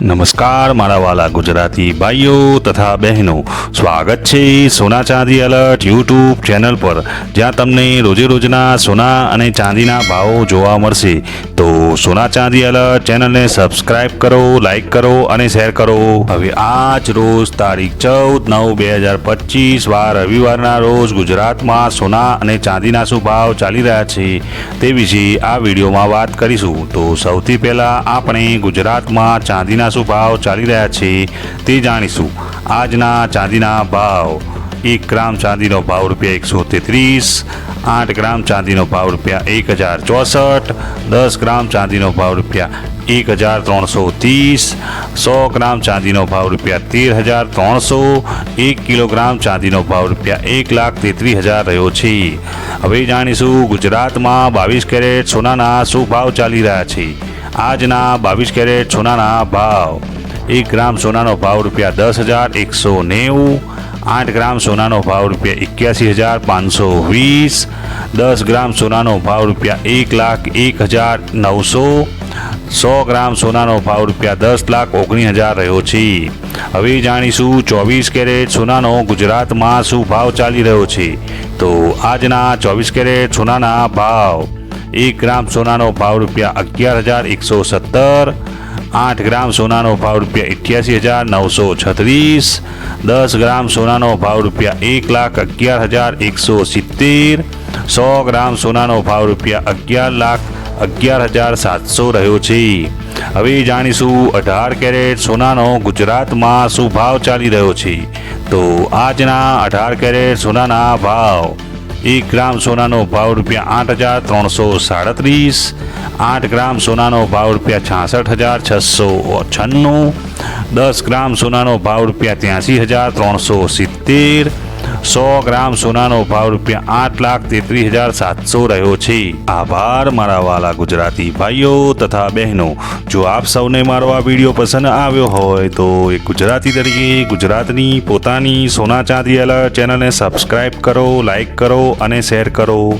નમસ્કાર, મારા વાલા ગુજરાતી ભાઈઓ તથા બહેનો. સ્વાગત છે સોના ચાંદી અલર્ટ યુટ્યુબ ચેનલ પર. જ્યાં તમને રોજે રોજના સોના અને ચાંદીના ભાવો જોવા મળશે. તો સોના ચાંદી અલર્ટ ચેનલને સબસ્ક્રાઇબ કરો લાઈક કરો અને શેર કરો. હવે આજ રોજ તારીખ ચૌદ નવ બે હજાર પચીસ વાર રવિવારના રોજ ગુજરાતમાં સોના અને ચાંદીના શું ભાવ ચાલી રહ્યા છે તે વિશે આ વિડીયોમાં વાત કરીશું. તો સૌથી પહેલાં આપણે ગુજરાતમાં ચાંદીના શું ભાવ ચાલી રહ્યા છે તે જાણીશું. આજના ચાંદીના ભાવ, એક ગ્રામ ચાંદીનો ભાવ રૂપિયા એકસો તેત્રીસ, આઠ ગ્રામ ચાંદીનો ભાવ રૂપિયા એક હજાર ચોસઠ, દસ ગ્રામ ચાંદીનો ભાવ રૂપિયા એક હજાર ત્રણસો ત્રીસ, સો ગ્રામ ચાંદીનો ભાવ રૂપિયા તેર હજાર ત્રણસો, એક કિલોગ્રામ ચાંદીનો ભાવ રૂપિયા એક લાખ તેત્રીસ હજાર રહ્યો છે. હવે જાણીશું ગુજરાતમાં બાવીસ કેરેટ સોનાના શું ભાવ ચાલી રહ્યા છે. આજના બાવીસ કેરેટ સોનાના ભાવ. એક ગ્રામ સોનાનો ભાવ રૂપિયા દસ હજાર એકસો નેવું, આઠ ગ્રામ સોનાનો ભાવ રૂપિયા એક્યાસી હજાર પાંચસો વીસ, દસ ગ્રામ સોનાનો ભાવ રૂપિયા એક લાખ એક હજાર નવસો, સો ગ્રામ સોનાનો ભાવ રૂપિયા દસ લાખ ઓગણીસ હજાર રહ્યો છે. હવે જાણીશું ચોવીસ કેરેટ સોનાનો ગુજરાતમાં શું ભાવ ચાલી રહ્યો છે. તો આજના ચોવીસ કેરેટ સોનાના ભાવ. એક ગ્રામ સોનાનો ભાવ રૂપિયા અગિયાર હજાર એકસો સત્તર, આઠ ગ્રામ સોનાનો ભાવ રૂપિયા અઠ્યાસી હજાર નવસો છત્રીસ, દસ ગ્રામ સોનાનો ભાવ રૂપિયા એક લાખ અગિયાર હજાર એકસો સિત્તેર, સો ગ્રામ સોનાનો ભાવ રૂપિયા અગિયાર લાખ અગિયાર હજાર સાતસો રહ્યો છે. હવે જાણીશું અઢાર કેરેટ સોનાનો ગુજરાતમાં શું ભાવ ચાલી રહ્યો છે? તો આજના અઢાર કેરેટ સોનાના ભાવ એક ગ્રામ સોનાનો ભાવ રૂપિયા આઠ હજાર ત્રણસો સાડત્રીસ, આઠ ગ્રામ સોનાનો ભાવ રૂપિયા છાસઠ હજાર છસો છન્નું, દસ ગ્રામ સોનાનો ભાવ રૂપિયા ત્યાંસી હજાર ત્રણસો સિત્તેર સો ગ્રામ સોનાનો ભાવ રૂપિયા આઠ લાખ તેત્રીસ હજાર સાતસો રહ્યો છે. આભાર મારા વાલા ગુજરાતી ભાઈઓ તથા બહેનો. જો આપ સૌને મારો આ વીડિયો પસંદ આવ્યો હોય તો એક ગુજરાતી તરીકે ગુજરાતની પોતાની સોના ચાંદી અલર્ટ ચેનલને સબસ્ક્રાઈબ કરો લાઈક કરો અને શેર કરો.